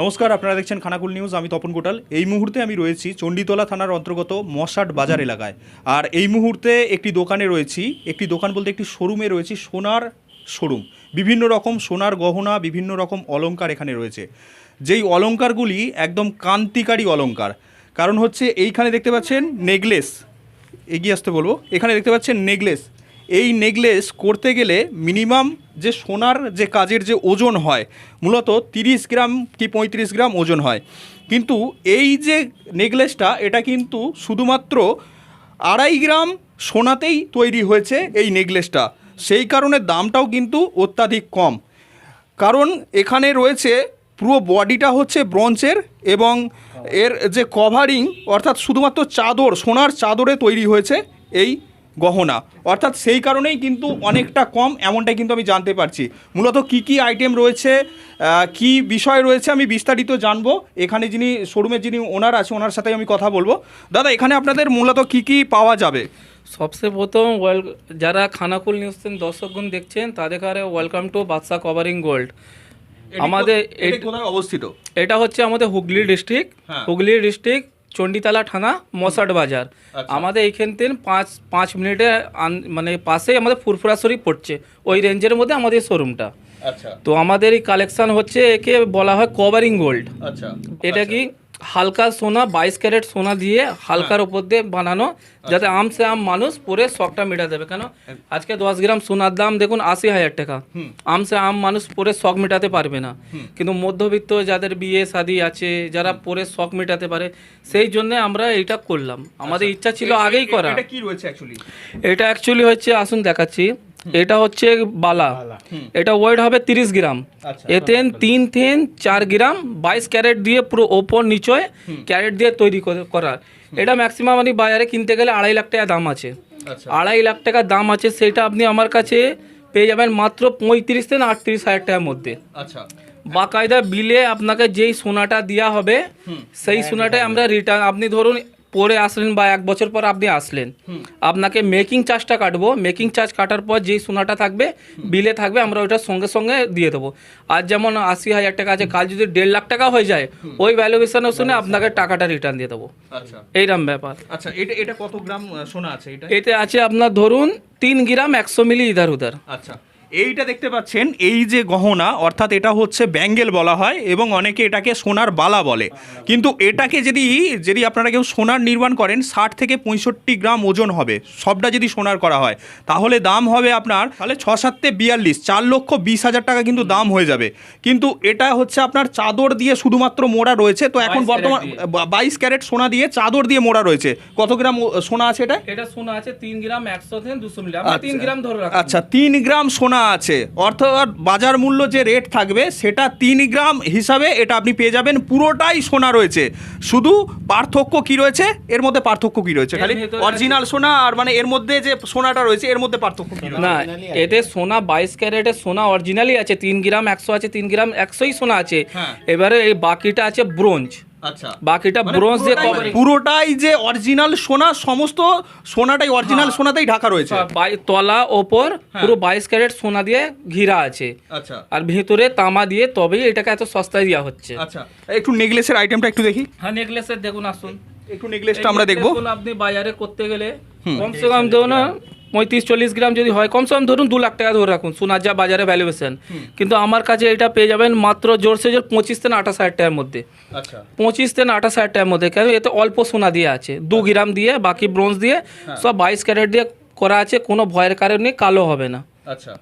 নমস্কার, আপনারা দেখছেন খানাকুল নিউজ, আমি তপন কোটাল। এই মুহূর্তে আমি রয়েছি চণ্ডীতলা থানার অন্তর্গত মশাট বাজার এলাকায়। আর এই মুহূর্তে একটি দোকানে রয়েছি, একটি দোকান বলতে একটি শোরুমে রয়েছি, সোনার শোরুম। বিভিন্ন রকম সোনার গহনা, বিভিন্ন রকম অলঙ্কার এখানে রয়েছে। যেই অলঙ্কারগুলি একদম কান্তিকারী অলঙ্কার কারণ হচ্ছে, এইখানে দেখতে পাচ্ছেন নেকলেস। এগিয়ে আসতে বলব। এখানে দেখতে পাচ্ছেন নেকলেস। এই নেকলেস করতে গেলে মিনিমাম যে সোনার যে কাজের যে ওজন হয়, মূলত তিরিশ গ্রাম কি পঁয়ত্রিশ গ্রাম ওজন হয়। কিন্তু এই যে নেকলেসটা এটা কিন্তু শুধুমাত্র আড়াই গ্রাম সোনাতেই তৈরি হয়েছে এই নেকলেসটা সেই কারণে দামটাও কিন্তু অত্যাধিক কম। কারণ এখানে রয়েছে পুরো বডিটা হচ্ছে ব্রঞ্চের এবং এর যে কভারিং, অর্থাৎ শুধুমাত্র চাদর, সোনার চাদরে তৈরি হয়েছে এই গহনা। অর্থাৎ সেই কারণেই কিন্তু অনেকটা কম এমনটাই কিন্তু আমি জানতে পারছি। মূলত কি কি আইটেম রয়েছে কি বিষয় রয়েছে আমি বিস্তারিত জানব। এখানে যিনি শোরুমের যিনি ওনার আছে ওনার সাথে আমি কথা বলব। দাদা এখানে আপনাদের মূলত কি কি পাওয়া যাবে? সবচেয়ে প্রথম ওয়েল যারা খানাকুল নিউজ দর্শকগণ দেখছেন তাদের কারে welcome to Badsha covering gold আমাদের অবস্থিত? এটা হচ্ছে আমাদের হুগলি ডিস্ট্রিক্ট হ্যাঁ। হুগলি ডিস্ট্রিক্ট চণ্ডীতলা থানা মশাট বাজার। আচ্ছা। আমাদের এইখান থেকে পাঁচ পাঁচ মিনিটে মানে পাশেই আমাদের ফুরফুরা শরীফ পড়ছে। ওই রেঞ্জের মধ্যে আমাদের শোরুমটা। আচ্ছা। তো আমাদের এই কালেকশন হচ্ছে একে বলা হয় কভারিং গোল্ড আচ্ছা। এটা কি হালকা সোনা বাইশ ক্যারেট সোনা দিয়ে হালকার হ্যাঁ। উপর দিয়ে বানানো যাতে আম সে আম মানুষ পরে শখটা মেটা দেবে। কেন? আজকে দশ গ্রাম সোনার দাম দেখুন আশি হাজার টাকা। আম সে আম মানুষ পরে শখ মেটাতে পারবে না। কিন্তু মধ্যবিত্ত যাদের বিয়ে শাদী আছে যারা পরে শখ মেটাতে পারে সেই জন্য আমরা এইটা করলাম। আমাদের ইচ্ছা ছিল আগেই করা। এটা কি রয়েছে অ্যাকচুয়ালি এটা অ্যাকচুয়ালি হচ্ছে আসুন দেখাচ্ছি। এটা হচ্ছে বালা। এটা ওয়েট হবে তিরিশ গ্রাম। আচ্ছা। এতে তিন থেন চার গ্রাম বাইশ ক্যারেট দিয়ে পুরো ওপর নিচয় ক্যারেট দিয়ে তৈরি করে- করা এটা ম্যাক্সিমাম আপনি বাজারে কিনতে গেলে আড়াই লাখ টাকা দাম আছে। আচ্ছা। আড়াই লাখ টাকা দাম আছে সেটা আপনি আমার কাছে পেয়ে যাবেন মাত্র পঁয়ত্রিশ থেকে আটত্রিশ হাজার টাকার মধ্যে। আচ্ছা। বাকায়দা বিলে আপনাকে যেই সোনাটা দেওয়া হবে সেই সোনাটাই আমরা রিটার্ন আপনি ধরুন পরে আসলেন বা এক বছর পর আপনি আসলেন। আপনাকে মেকিং চার্জটা কাটবো। মেকিং চার্জ কাটার পর যেই সোনাটা থাকবে বিলে থাকবে আমরা ওইটা সঙ্গে সঙ্গে দিয়ে দেবো। আর যেমন আশি হাজার টাকা আছে কাল যদি দেড় লাখ টাকা হয়ে যায় ওই ভ্যালুয়েশনের শুনে আপনাকে টাকাটা রিটার্ন দিয়ে দেবো। আচ্ছা। এইরকম ব্যাপার। আচ্ছা এটা এটা কত গ্রাম সোনা আছে এটা? এতে আছে আপনার ধরুন তিন গ্রাম একশো মিলি ইধার উধার আচ্ছা। এইটা দেখতে পাচ্ছেন এই যে গহনা অর্থাৎ এটা হচ্ছে ব্যাঙ্গেল বলা হয় এবং অনেকে এটাকে সোনার বালা বলে। কিন্তু এটাকে যদি যদি আপনারা কেউ সোনার নির্মাণ করেন ষাট থেকে পঁয়ষট্টি গ্রাম ওজন হবে সবটা যদি সোনার করা হয় তাহলে দাম হবে আপনার তাহলে ছ সাতে বিয়াল্লিশ চার লক্ষ বিশ হাজার টাকা কিন্তু দাম হয়ে যাবে। কিন্তু এটা হচ্ছে আপনার চাদর দিয়ে শুধুমাত্র মোড়া রয়েছে তো এখন বর্তমান বাইশ ক্যারেট সোনা দিয়ে চাদর দিয়ে মোড়া রয়েছে। কত গ্রাম সোনা আছে এটা এটা সোনা আছে তিন গ্রাম একশো থেকে দুশো মিলি তিন গ্রাম ধরে আচ্ছা তিন গ্রাম সোনা আছে। অর্থাৎ বাজার মূল্য যে রেট থাকবে সেটা তিন গ্রাম হিসাবে এটা আপনি পেয়ে যাবেন। পুরোটাই সোনা রয়েছে। শুধু পার্থক্য কি রয়েছে? এর মধ্যে পার্থক্য কি রয়েছে? খালি অরিজিনাল সোনা আর মানে এর মধ্যে যে সোনাটা রয়েছে এর মধ্যে পার্থক্য কি না এতে সোনা বাইশ ক্যারেটের সোনা অরিজিনালই আছে। তিন গ্রাম একশো আছে তিন গ্রাম একশোই সোনা আছে। হ্যাঁ। এবারে এই বাকিটা আছে ব্রোঞ্জ। আচ্ছা। বাকিটা মানে ব্রোঞ্জ দিয়ে পুরোটাই- পুরোটাই যে অরিজিনাল সোনা সমস্ত সোনাটাই অরিজিনাল সোনাতেই ঢাকা রয়েছে। তলা ওপর হ্যাঁ। পুরো বাইশ ক্যারেট সোনা দিয়ে ঘিরা আছে। আচ্ছা। আর ভিতরে তামা দিয়ে তবেই এটাকে এত সস্তায় দেওয়া হচ্ছে। আচ্ছা। একটু নেকলেসের আইটেমটা একটু দেখি। হ্যাঁ নেকলেসের দেখুন আসুন। একটু নেকলেসটা আমরা দেখব। আপনি বাজারে করতে গেলে কমসে কম ধরুন পঁয়ত্রিশ চল্লিশ গ্রাম যদি হয় কমসে কম ধরুন দু লাখ টাকা ধরে রাখুন সোনার যা বাজারে ভ্যালুয়েশন কিন্তু আমার কাছে এটা পেয়ে যাবেন মাত্র জোরসে জোর পঁচিশ থেকে আঠাশ হাজার টাকার মধ্যে। আচ্ছা। পঁচিশ থেকে আঠাশ হাজার টাকার মধ্যে কেন এতে অল্প সোনা দিয়ে আছে। দু গ্রাম দিয়ে বাকি ব্রোঞ্জ দিয়ে সব বাইশ ক্যারেট দিয়ে করা আছে কোনো ভয়ের কারণে কালো হবে না। আচ্ছা।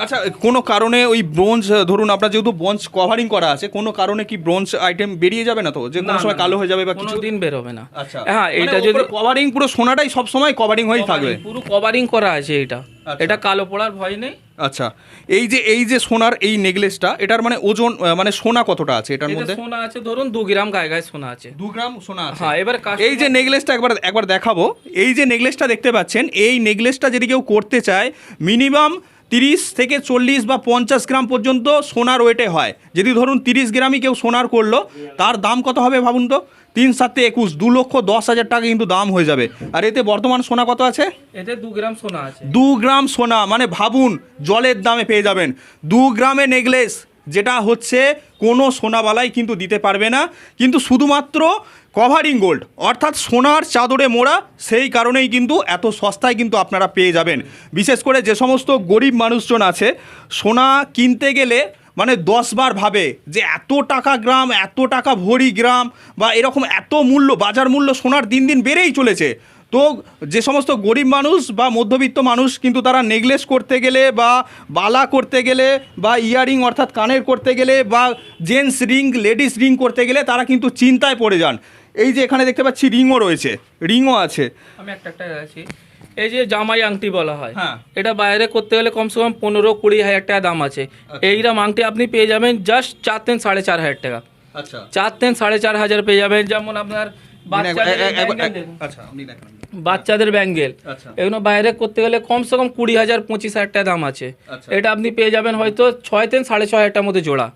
আচ্ছা কোনো কারণে ওই ব্রোঞ্জ ধরুন আপনার যেহেতু ব্রোঞ্জ কভারিং করা আছে কোনো কারণে কি ব্রোঞ্জ আইটেম বেরিয়ে যাবে না তো? যে কোনো সময় কালো হয়ে যাবে বা কিছু? দিন বেরোবে না। আচ্ছা। হ্যাঁ এটা যদি কভারিং পুরো সোনাটাই সব সময় কভারিং হয়েই থাকবে। পুরো কভারিং করা আছে এটা। আচ্ছা। এটা কালো পড়ার ভয় নেই। আচ্ছা। এই যে এই যে সোনার এই নেকলেসটা এটার মানে ওজন মানে সোনা কতটা আছে এটার মধ্যে? সোনা আছে ধরুন দু গ্রাম গায়ে গায়ে সোনা আছে। দু গ্রাম সোনা আছে। হ্যাঁ এবার এই যে নেকলেসটা একবার একবার দেখাবো। এই যে নেকলেসটা দেখতে পাচ্ছেন এই নেকলেসটা যদি কেউ করতে চায় মিনিমাম তিরিশ থেকে চল্লিশ বা পঞ্চাশ গ্রাম পর্যন্ত সোনার ওয়েটে হয়। যদি ধরুন তিরিশ গ্রামই কেউ সোনার করল তার দাম কত হবে ভাবুন তো? তিন সাতে একুশ দু লক্ষ দশ হাজার টাকা কিন্তু দাম হয়ে যাবে। আর এতে বর্তমান সোনা কত আছে? এতে দু গ্রাম সোনা আছে। দু গ্রাম সোনা মানে ভাবুন জলের দামে পেয়ে যাবেন। দু গ্রামে নেকলেস যেটা হচ্ছে কোনো সোনাবালাই কিন্তু দিতে পারবে না। কিন্তু শুধুমাত্র কভারিং গোল্ড, অর্থাৎ সোনার চাদরে মোড়া, সেই কারণেই কিন্তু এত সস্তায় কিন্তু আপনারা পেয়ে যাবেন। বিশেষ করে যে সমস্ত গরিব মানুষজন আছে, সোনা কিনতে গেলে মানে দশবার ভাবে যে এত টাকা গ্রাম, এত টাকা ভরি গ্রাম, বা এরকম এত মূল্য, বাজার মূল্য সোনার দিন দিন বেড়েই চলেছে। তো যে সমস্ত গরিব মানুষ বা মধ্যবিত্ত মানুষ কিন্তু তারা নেকলেস করতে গেলে বা বালা করতে গেলে বা ইয়ারিং অর্থাৎ কানের করতে গেলে বা জেন্টস রিং, লেডিস রিং করতে গেলে তারা কিন্তু চিন্তায় পড়ে যান। এই যে এখানে দেখতে পাচ্ছি রিংও রয়েছে রিংও আছে। আমি একটা একটা আছি। এই যে জামাই আংটি বলা হয় হ্যাঁ। এটা বাইরে করতে গেলে কমসে কম পনেরো কুড়ি হাজার টাকা দাম আছে। এইরকম আংটি আপনি পেয়ে যাবেন জাস্ট চার তিন সাড়ে চার হাজার টাকা। আচ্ছা। চার তিন সাড়ে চার হাজার পেয়ে যাবেন। যেমন আপনার বাচ্চাদের ব্যাঙ্গেল। আচ্ছা আচ্ছা। এগুলো বাইরে করতে গেলে কমসে কম কুড়ি হাজার পঁচিশ হাজার টাকা দাম আছে। আচ্ছা। এটা আপনি পেয়ে যাবেন হয়তো ছয় তিন সাড়ে ছয় হাজার টাকার মধ্যে জোড়া।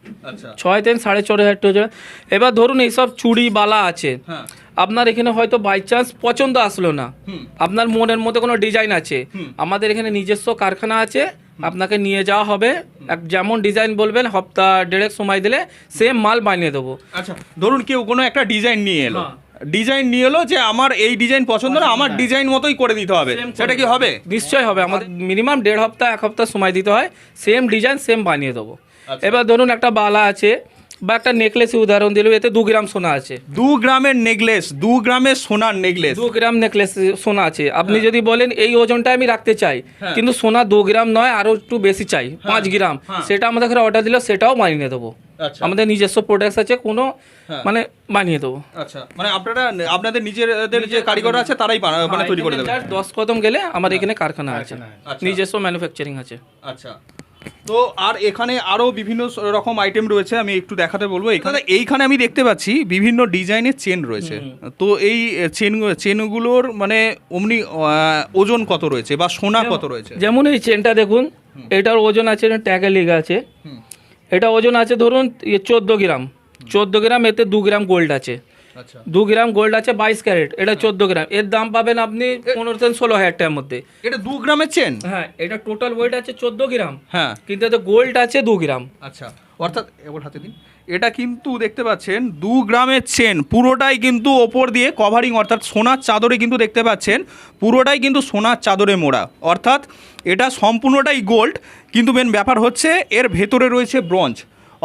ছয় তিন সাড়ে ছয় হাজার টাকা জোড়া। এবার ধরুন এইসব চুড়ি বালা আছে। হ্যাঁ। আপনার এখানে হয়তো বাই চান্স পছন্দ আসলো না। আপনার মনের মধ্যে কোনো ডিজাইন আছে। আমাদের এখানে নিজস্ব কারখানা আছে। আপনাকে নিয়ে যাওয়া হবে। এক যেমন ডিজাইন বলবেন হপ্তাহ দেড়েক সময় দিলে সেম মাল বানিয়ে দেবো। আচ্ছা ধরুন কেউ কোনো একটা ডিজাইন নিয়ে এলো। হ্যাঁ। ডিজাইন নিয়ে এলো যে আমার এই ডিজাইন পছন্দ না আমার ডিজাইন মতোই করে দিতে হবে। সেটা কি হবে? নিশ্চয়ই হবে। আমাদের মিনিমাম দেড় হপ্তাহ এক হপ্তাহ সময় দিতে হয়। সেম ডিজাইন সেম বানিয়ে দেবো। আচ্ছা। এবার ধরুন একটা বালা আছে। বা একটা নেকলেসের উদাহরণ দিল এতে দু গ্রাম সোনা আছে। দু গ্রামের নেকলেস দু গ্রামের সোনার নেকলেস দু গ্রাম নেকলেস সোনা আছে। আপনি যদি বলেন এই ওজনটা আমি রাখতে চাই হ্যাঁ। কিন্তু সোনা দু গ্রাম নয় আরও একটু বেশি চাই পাঁচ গ্রাম হ্যাঁ। সেটা আমাদের ঘরে অর্ডার দিলে সেটাও মানিয়ে দেবো। আচ্ছা। আমাদের নিজস্ব প্রোডাক্টস আছে কোনো হ্যাঁ। মানে বানিয়ে দেবো। আচ্ছা মানে আপনারা আপনাদের নিজেদের যে কারিগর আছে তারাই মানে তৈরি করে দেবেন Just দশ কদম গেলে আমার এখানে কারখানা আছে। নিজস্ব ম্যানুফ্যাকচারিং আছে। আচ্ছা। তো আর এখানে আরও বিভিন্ন রকম আইটেম রয়েছে আমি একটু দেখাতে বলব। এখানে এইখানে আমি দেখতে পাচ্ছি বিভিন্ন ডিজাইনের চেন রয়েছে। তো এই চেন চেনগুলোর মানে অমনি ওজন কত রয়েছে বা সোনা কত রয়েছে? যেমন এই চেনটা দেখুন এটার ওজন আছে ট্যাগে লেগে আছে। এটা ওজন আছে ধরুন চোদ্দ গ্রাম। চোদ্দ গ্রাম এতে দু গ্রাম গোল্ড আছে। দু গ্রাম গোল্ড আছে বাইশ ক্যারেট এটা চোদ্দ গ্রাম। এর দাম পাবেন আপনি পনেরো থেকে ষোলো হাজার টাকার মধ্যে। এটা দু গ্রামের চেন হ্যাঁ এটা টোটাল ওয়েট আছে চোদ্দ গ্রাম। হ্যাঁ। কিন্তু এতে গোল্ড আছে দু গ্রাম। আচ্ছা অর্থাৎ এবার হাতে দিন। এটা কিন্তু দেখতে পাচ্ছেন দু গ্রামের চেন পুরোটাই কিন্তু ওপর দিয়ে কভারিং অর্থাৎ সোনার চাদরে কিন্তু দেখতে পাচ্ছেন পুরোটাই কিন্তু সোনার চাদরে মোড়া। অর্থাৎ এটা সম্পূর্ণটাই গোল্ড কিন্তু মেন ব্যাপার হচ্ছে এর ভেতরে রয়েছে ব্রঞ্জ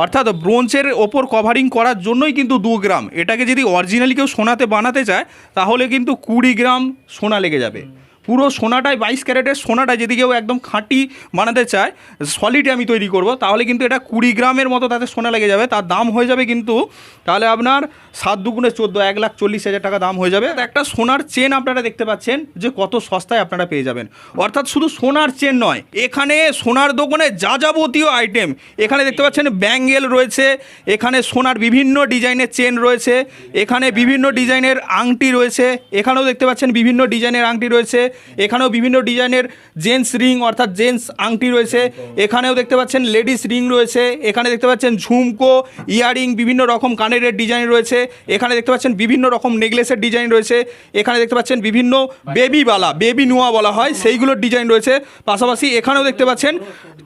অর্থাৎ ব্রোঞ্জের ওপর কভারিং করার জন্যই কিন্তু দু গ্রাম। এটাকে যদি অরিজিনালি কেউ সোনাতে বানাতে চায়, তাহলে কিন্তু কুড়ি গ্রাম সোনা লেগে যাবে। পুরো সোনাটাই বাইশ ক্যারেটের সোনাটা যদি কেউ একদম খাঁটি বানাতে চায় সলিডে আমি তৈরি করব। তাহলে কিন্তু এটা কুড়ি গ্রামের মতো তাতে সোনা লেগে যাবে। তার দাম হয়ে যাবে কিন্তু, তাহলে আপনার সাত দুগুণে চোদ্দ, এক লাখ চল্লিশ হাজার টাকা দাম হয়ে যাবে। একটা সোনার চেন আপনারা দেখতে পাচ্ছেন যে কত সস্তায় আপনারা পেয়ে যাবেন। অর্থাৎ শুধু সোনার চেন নয়, এখানে সোনার দোকানে যা যাবতীয় আইটেম এখানে দেখতে পাচ্ছেন ব্যাঙ্গেল রয়েছে, এখানে সোনার বিভিন্ন ডিজাইনের চেন রয়েছে, এখানে বিভিন্ন ডিজাইনের আংটি রয়েছে, এখানেও দেখতে পাচ্ছেন বিভিন্ন ডিজাইনের আংটি রয়েছে। এখানেও বিভিন্ন ডিজাইনের জেন্টস রিং, অর্থাৎ জেন্টস আংটি রয়েছে। এখানেও দেখতে পাচ্ছেন লেডিস রিং রয়েছে। এখানে দেখতে পাচ্ছেন ঝুমকো ইয়ারিং বিভিন্ন রকম কানের ডিজাইন রয়েছে। এখানে দেখতে পাচ্ছেন বিভিন্ন রকম নেকলেসের ডিজাইন রয়েছে। এখানে দেখতে পাচ্ছেন বিভিন্ন বেবি বালা, বেবি নোয়া বলা হয়, সেইগুলোর ডিজাইন রয়েছে। পাশাপাশি এখানেও দেখতে পাচ্ছেন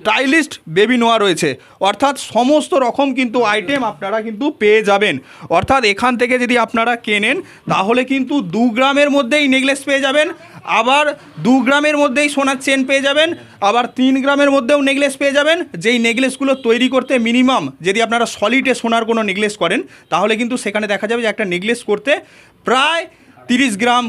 টাইলিস্ট বেবি নোয়া রয়েছে। অর্থাৎ সমস্ত রকম কিন্তু আইটেম আপনারা কিন্তু পেয়ে যাবেন। অর্থাৎ এখান থেকে যদি আপনারা কেনেন, তাহলে কিন্তু দু গ্রামের মধ্যেই নেকলেস পেয়ে যাবেন। আবার দু গ্রামের মধ্যেই সোনার চেন পেয়ে যাবেন, আবার তিন গ্রামের মধ্যেও নেকলেস পেয়ে যাবেন। যেই নেকলেসগুলো তৈরি করতে মিনিমাম যদি আপনারা সলিডে সোনার কোনো নেকলেস করেন, তাহলে কিন্তু সেখানে দেখা যাবে যে একটা নেকলেস করতে প্রায় তিরিশ গ্রাম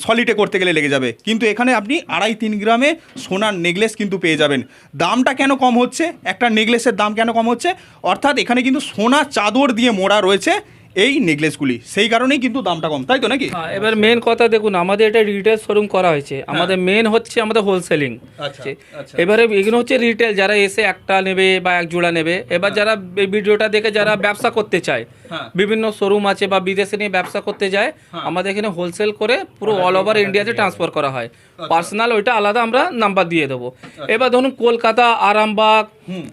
সলিডে করতে গেলে লেগে যাবে। কিন্তু এখানে আপনি আড়াই তিন গ্রামে সোনার নেকলেস কিন্তু পেয়ে যাবেন। দামটা কেন কম হচ্ছে? একটা নেকলেসের দাম কেন কম হচ্ছে? অর্থাৎ এখানে কিন্তু সোনা চাদর দিয়ে মোড়া রয়েছে। এই নেকলেসগুলি সেই কারণেই কিন্তু দামটা কম তাই তো নাকি? হ্যাঁ এবার মেন কথা দেখুন আমাদের এটা রিটেল শোরুম করা হয়েছে। আমাদের মেন হচ্ছে আমাদের হোলসেলিং আচ্ছা, আচ্ছা। এবারে এগুলো হচ্ছে রিটেল যারা এসে একটা নেবে বা এক জোড়া নেবে। এবার যারা ভিডিওটা দেখে যারা ব্যবসা করতে চায় হ্যাঁ। বিভিন্ন শোরুম আছে বা বিদেশে নিয়ে ব্যবসা করতে যায় আমাদের এখানে হোলসেল করে পুরো অল ওভার ইন্ডিয়াতে ট্রান্সফার করা হয়। পার্সোনাল ওইটা আলাদা আমরা নাম্বার দিয়ে দেবো। এবার ধরুন কলকাতা আরামবাগ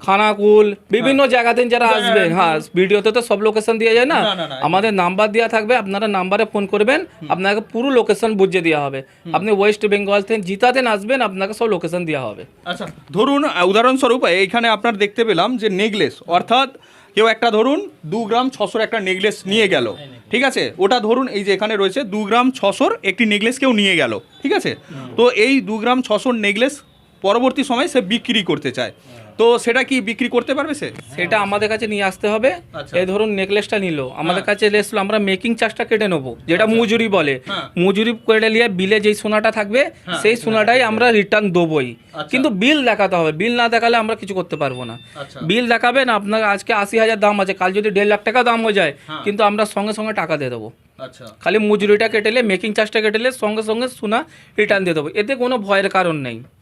খানাকুল বিভিন্ন জায়গাতে যারা আসবেন হ্যাঁ। ভিডিওতে তো সব লোকেশন দিয়ে যায় না? আমাদের নাম্বার দেওয়া থাকবে আপনারা নাম্বারে ফোন করবেন আপনাকে পুরো লোকেশন বুঝিয়ে দেওয়া হবে। আপনি ওয়েস্ট বেঙ্গল থেকে জিতাতেন আসবেন আপনাকে সব লোকেশন দেওয়া হবে। আচ্ছা ধরুন উদাহরণস্বরূপ এইখানে আপনার দেখতে পেলাম যে নেকলেস অর্থাৎ কেউ একটা ধরুন দু গ্রাম ছশোর একটা নেকলেস নিয়ে গেল। ঠিক আছে? ওটা ধরুন এই যে এখানে রয়েছে দু গ্রাম ছশোর একটি নেকলেস কেউ নিয়ে গেল। ঠিক আছে? তো এই দু গ্রাম ছশোর নেকলেস পরবর্তী সময় সে বিক্রি করতে চায়। তো সেটা কি বিক্রি করতে পারবে সে? সেটা আমাদের কাছে নিয়ে আসতে হবে। আচ্ছা। এই ধরুন নেকলেসটা নিল। আমাদের কাছে এসলো আমরা মেকিং চার্জটা কেটে নেব যেটা মজুরি বলে। হ্যাঁ। মজুরি কেটে নিয়ে বিলে যেই সোনাটা থাকবে সেই সোনাটাই আমরা রিটার্ন দেবোই। আচ্ছা। কিন্তু বিল দেখাতে হবে। বিল না দেখালে আমরা কিছু করতে পারব না। আচ্ছা। বিল দেখাবেন আপনার আজকে আশি হাজার দাম আছে কাল যদি দেড় লাখ টাকা দাম হয়ে যায় হ্যাঁ। কিন্তু আমরা সঙ্গে সঙ্গে টাকা দিয়ে দেবো। আচ্ছা। খালি মজুরিটা কেটেলে মেকিং চার্জটা কেটেলে সঙ্গে সঙ্গে সোনা রিটার্ন দিয়ে দেবো। এতে কোনো ভয়ের কারণ নেই। আচ্ছা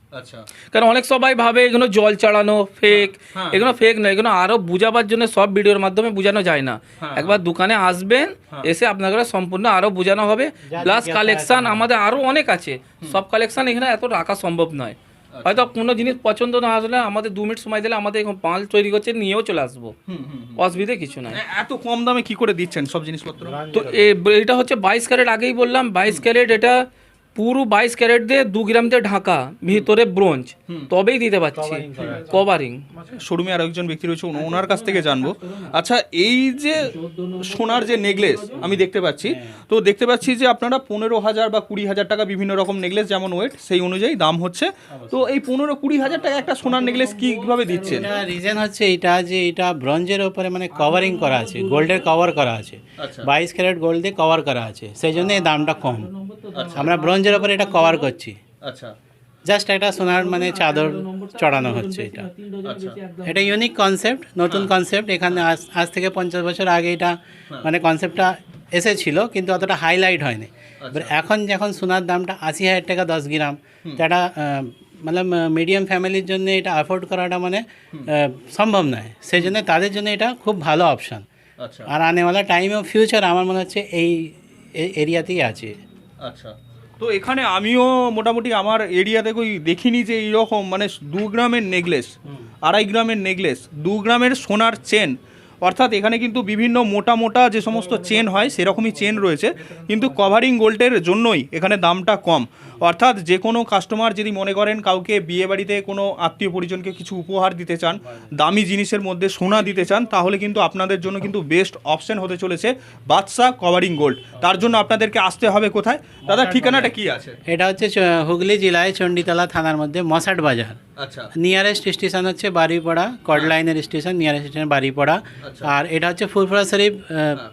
কারণ অনেক সবাই ভাবে এগুলো জল চড়ানো ফেক হ্যাঁ। এগুলো ফেক নয় এগুলো আরও বুঝাবার জন্য সব ভিডিওর মাধ্যমে বোঝানো যায় না। হ্যাঁ। একবার দোকানে আসবেন এসে আপনাকে সম্পূর্ণ আরও বোঝানো হবে। প্লাস কালেকশন আমাদের আরও অনেক আছে। সব কালেকশন এখানে এত রাখা সম্ভব নয়। আচ্ছা। হয়তো কোনো জিনিস পছন্দ না আসলে আমাদের দু মিনিট সময় দিলে আমাদের এখন পাল তৈরি করছে নিয়েও চলে আসব। হুম হুম হুম। অসুবিধে কিছু নাই এত কম দামে কি করে দিচ্ছেন সব জিনিসপত্র? তো এ- এটা হচ্ছে বাইশ ক্যারেট আগেই বললাম বাইশ ক্যারেট এটা পুরো বাইশ ক্যারেট দিয়ে দু গ্রাম দিয়ে ঢাকা ভিতরে ব্রোঞ্জ। তবেই দিতে পারছি। কভারিং শোরুমে আর একজন ব্যক্তি রয়েছে ওন- ওনার কাছ থেকে জানব। আচ্ছা এই যে সোনার যে নেকলেস আমি দেখতে পাচ্ছি। তো দেখতে পাচ্ছি যে আপনারা পনেরো হাজার বা কুড়ি হাজার টাকা বিভিন্ন রকম নেকলেস যেমন ওয়েট সেই অনুযায়ী দাম হচ্ছে। তো এই পনেরো কুড়ি হাজার টাকা একটা সোনার নেকলেস কীভাবে দিচ্ছেন? রিজন হচ্ছে এটা যে এটা ব্রঞ্জের উপরে মানে কভারিং করা আছে গোল্ডের কভার করা আছে। আচ্ছা। বাইশ ক্যারেট গোল্ড দিয়ে কভার করা আছে সেই জন্য এই দামটা কম। আমরা ব্রঞ্জের উপরে এটা কভার করছি। আচ্ছা। জাস্ট একটা সোনার মানে চাদর চড়ানো হচ্ছে এটা। আচ্ছা। এটা ইউনিক কনসেপ্ট নতুন কনসেপ্ট এখানে আজ থেকে পঞ্চাশ বছর আগে এটা মানে কনসেপ্টটা এসেছিল কিন্তু অতটা হাইলাইট হয়নি। এবার এখন যখন সোনার দামটা আশি হাজার টাকা দশ গ্রাম তো এটা মানে মিডিয়াম ফ্যামিলির জন্য এটা অ্যাফোর্ড করাটা মানে সম্ভব নয়। সেই জন্য তাদের জন্য এটা খুব ভালো অপশান আচ্ছা। আর আনেওয়ালা টাইমেও ফিউচার আমার মনে হচ্ছে এই এরিয়াতেই আছে। আচ্ছা। তো এখানে আমিও মোটামুটি আমার এরিয়া কই দেখিনি যে এইরকম মানে দু গ্রামের নেকলেস আড়াই গ্রামের নেকলেস দু গ্রামের সোনার চেন। অর্থাৎ এখানে কিন্তু বিভিন্ন মোটা মোটা যে সমস্ত চেন হয়, সেরকমই চেন রয়েছে। কিন্তু কভারিং গোল্ডের জন্যই এখানে দামটা কম। অর্থাৎ যে কোনো কাস্টমার যদি মনে করেন কাউকে বিয়ে বাড়িতে কোনো আত্মীয় পরিজনকে কিছু উপহার দিতে চান দামি জিনিসের মধ্যে সোনা দিতে চান তাহলে কিন্তু আপনাদের জন্য কিন্তু বেস্ট অপশন হতে চলেছে বাদশাহ কভারিং গোল্ড। তার জন্য আপনাদেরকে আসতে হবে কোথায়? দাদা ঠিকানাটা কি আছে? এটা হচ্ছে হুগলি জেলায় চণ্ডীতলা থানার মধ্যে মশাট বাজার। আচ্ছা। নিয়ারেস্ট স্টেশন হচ্ছে বাড়িপাড়া কড লাইনের স্টেশন নিয়ারেস্ট স্টেশন বাড়িপাড়া। আর এটা হচ্ছে ফুরফুরা শরীফ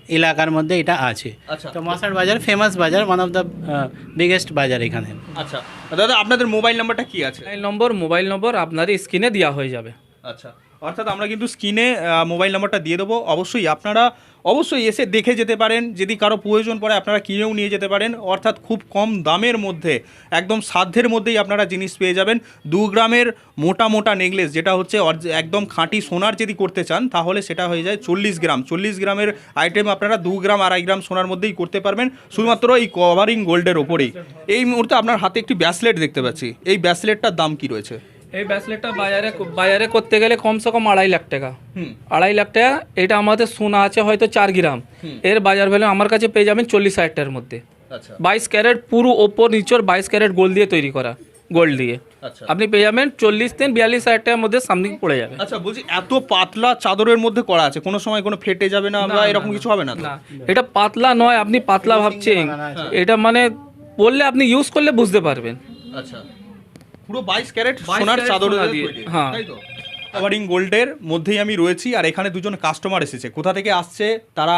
এলাকার মধ্যে এটা আছে। আচ্ছা। তো মশাট বাজার ফেমাস বাজার ওয়ান অফ দ্য বিগেস্ট বাজার এখানে। আচ্ছা দাদা আপনাদের মোবাইল নাম্বারটা কি আছে? মোবাইল নম্বর মোবাইল নম্বর আপনার স্ক্রিনে দেওয়া হয়ে যাবে। আচ্ছা। অর্থাৎ আমরা কিন্তু স্ক্রিনে মোবাইল নাম্বারটা দিয়ে দেবো। অবশ্যই আপনারা অবশ্যই এসে দেখে যেতে পারেন। যদি কারও প্রয়োজন পড়ে, আপনারা কিনেও নিয়ে যেতে পারেন। অর্থাৎ খুব কম দামের মধ্যে, একদম সাধ্যের মধ্যেই আপনারা জিনিস পেয়ে যাবেন। দু গ্রামের মোটা মোটা নেকলেস, যেটা হচ্ছে একদম খাঁটি সোনার যদি করতে চান, তাহলে সেটা হয়ে যায় চল্লিশ গ্রাম। চল্লিশ গ্রামের আইটেম আপনারা দু গ্রাম, আড়াই গ্রাম সোনার মধ্যেই করতে পারবেন। শুধুমাত্র এই কভারিং গোল্ডের ওপরেই। এই মুহূর্তে আপনার হাতে একটি ব্যাসলেট দেখতে পাচ্ছি। এই ব্যাসলেটটার দাম কি রয়েছে? এই ব্যাসলেটটা বাজারে বাজারে করতে গেলে কমসে কম আড়াই লাখ টাকা। আড়াই লাখ টাকা এটা আমাদের সোনা আছে হয়তো চার গ্রাম। এর বাজার ভ্যালু আমার কাছে পেয়ে যাবেন চল্লিশ হাজার টাকার মধ্যে। আচ্ছা। বাইশ ক্যারেট পুরো ওপর নিচর বাইশ ক্যারেট গোল্ড দিয়ে তৈরি করা গোল্ড দিয়ে। আচ্ছা। আপনি পেয়ে যাবেন চল্লিশ দিন বিয়াল্লিশ হাজার টাকার মধ্যে সামথিং পড়ে যাবে। আচ্ছা বলছি এত পাতলা চাদরের মধ্যে করা আছে কোনো সময় কোনো ফেটে যাবে না বা এরকম কিছু হবে না এটা পাতলা নয় আপনি পাতলা ভাবছেন। এটা মানে বললে আপনি ইউজ করলে বুঝতে পারবেন। আচ্ছা। পুরো বাইশ ক্যারেট সোনার চাদর দিয়ে। হ্যাঁ। তাই তো? কভারিং গোল্ডের মধ্যেই আমি রয়েছি আর এখানে দুজন কাস্টমার এসেছে। কোথা থেকে আসছে তারা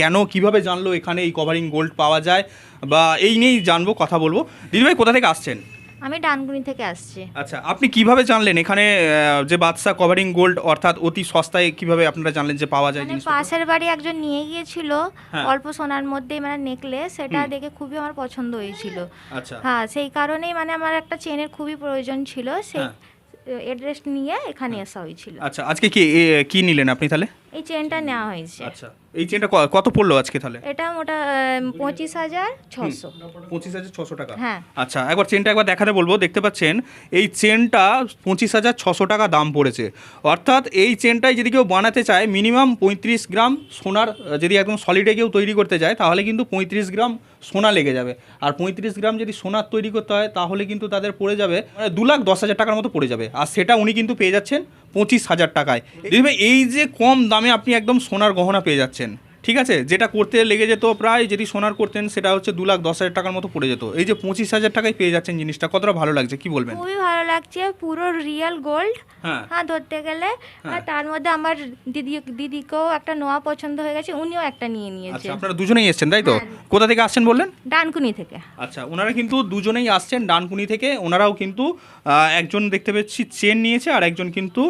কেন কীভাবে জানলো এখানে এই কভারিং গোল্ড পাওয়া যায় বা এই নিয়েই জানব কথা বলব। দিদিভাই কোথা থেকে আসছেন? আমি ডানগুনি থেকে আসছি। আচ্ছা আপনি কীভাবে জানলেন এখানে যে বাদশা কভারিং গোল্ড অর্থাৎ অতি সস্তায় কীভাবে আপনারা জানলেন যে পাওয়া যায় মানে পাশের বাড়ি একজন নিয়ে গিয়েছিল হ্যাঁ। অল্প সোনার মধ্যে মানে নেকলেস সেটা দেখে খুবই আমার পছন্দ হয়েছিল। আচ্ছা। হ্যাঁ সেই কারণেই মানে আমার একটা চেনের খুবই প্রয়োজন ছিল সেই হ্যাঁ। অ্যাড্রেস নিয়ে এখানে আসা হয়েছিল। আচ্ছা আজকে কি কি নিলেন আপনি তাহলে? এই চেনটা নেওয়া হয়েছে। আচ্ছা এই চেনটা কত পড়ল আজকে তাহলে? এটা মোটা পঁচিশ হাজার ছশো। পঁচিশ হাজার ছশো টাকা। হ্যাঁ। আচ্ছা একবার চেনটা একবার দেখাতে বলব দেখতে পাচ্ছেন এই চেনটা পঁচিশ হাজার ছশো টাকা দাম পড়েছে। অর্থাৎ এই চেনটাই যদি কেউ বানাতে চায় মিনিমাম পঁয়ত্রিশ গ্রাম সোনার যদি একদম সলিডে কেউ তৈরি করতে যায় তাহলে কিন্তু পঁয়ত্রিশ গ্রাম সোনা লেগে যাবে। আর পঁয়ত্রিশ গ্রাম যদি সোনার তৈরি করতে হয় তাহলে কিন্তু তাদের পড়ে যাবে মানে দু লাখ দশ হাজার টাকার মতো পড়ে যাবে। আর সেটা উনি কিন্তু পেয়ে যাচ্ছেন পঁচিশ হাজার টাকায়। দিদি এই যে কম দামে আপনি একদম সোনার গহনা পেয়ে যাচ্ছেন। ঠিক আছে? যেটা করতে লেগে যেত প্রায় যদি সোনার করতেন সেটা হচ্ছে দু লাখ দশ হাজার টাকার মতো পড়ে যেত। এই যে পঁচিশ হাজার টাকায় পেয়ে যাচ্ছেন জিনিসটা কতটা ভালো লাগছে? কি বলবেন? খুবই ভালো লাগছে পুরো রিয়েল গোল্ড হ্যাঁ। হ্যাঁ ধরতে গেলে। আর তার মধ্যে আমার দিদি দিদিকেও একটা নোয়া পছন্দ হয়ে গেছে উনিও একটা নিয়ে নিয়েছে আচ্ছা আপনারা দুজনেই এসছেন তাই তো? কোথা থেকে আসছেন বললেন? ডানকুনি থেকে। আচ্ছা ওনারা কিন্তু দুজনেই আসছেন ডানকুনি থেকে। ওনারাও কিন্তু আহ, একজন দেখতে পাচ্ছি চেন নিয়েছে আর একজন কিন্তু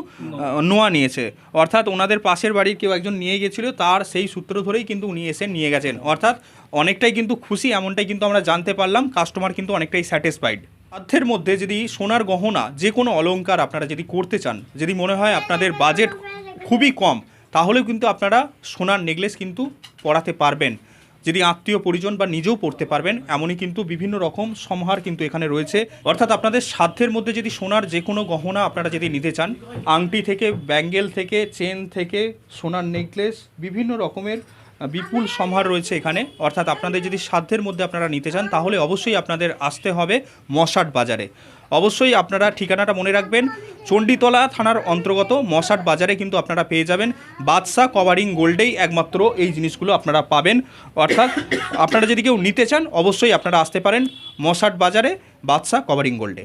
নোয়া নিয়েছে। অর্থাৎ ওনাদের পাশের বাড়ির কেউ একজন নিয়ে গেছিল তার সেই সূত্র ধরেই কিন্তু উনি এসে নিয়ে গেছেন। অর্থাৎ অনেকটাই কিন্তু খুশি, এমনটাই কিন্তু আমরা জানতে পারলাম। কাস্টমার কিন্তু অনেকটাই স্যাটিসফাইড সাধ্যের মধ্যে যদি সোনার গহনা, যে কোনো অলঙ্কার আপনারা যদি করতে চান, যদি মনে হয় আপনাদের বাজেট খুবই কম, তাহলেও কিন্তু আপনারা সোনার নেকলেস কিন্তু পরাতে পারবেন। যদি আত্মীয় পরিজন বা নিজেও পড়তে পারবেন, এমনই কিন্তু বিভিন্ন রকম সমাহার কিন্তু এখানে রয়েছে। অর্থাৎ আপনাদের সাধ্যের মধ্যে যদি সোনার যে কোনো গহনা আপনারা যদি নিতে চান, আংটি থেকে, ব্যাঙ্গেল থেকে, চেন থেকে, সোনার নেকলেস, বিভিন্ন রকমের বিপুল সমাহার রয়েছে এখানে। অর্থাৎ আপনাদের যদি সাধ্যের মধ্যে আপনারা নিতে চান, তাহলে অবশ্যই আপনাদের আসতে হবে মশাট বাজারে। অবশ্যই আপনারা ঠিকানাটা মনে রাখবেন। চণ্ডীতলা থানার অন্তর্গত মশাট বাজারে কিন্তু আপনারা পেয়ে যাবেন। বাদশা কভারিং গোল্ডেই একমাত্র এই জিনিসগুলো আপনারা পাবেন। অর্থাৎ আপনারা যদি কেউ নিতে চান, অবশ্যই আপনারা আসতে পারেন মশাট বাজারে বাদশা কভারিং গোল্ডে।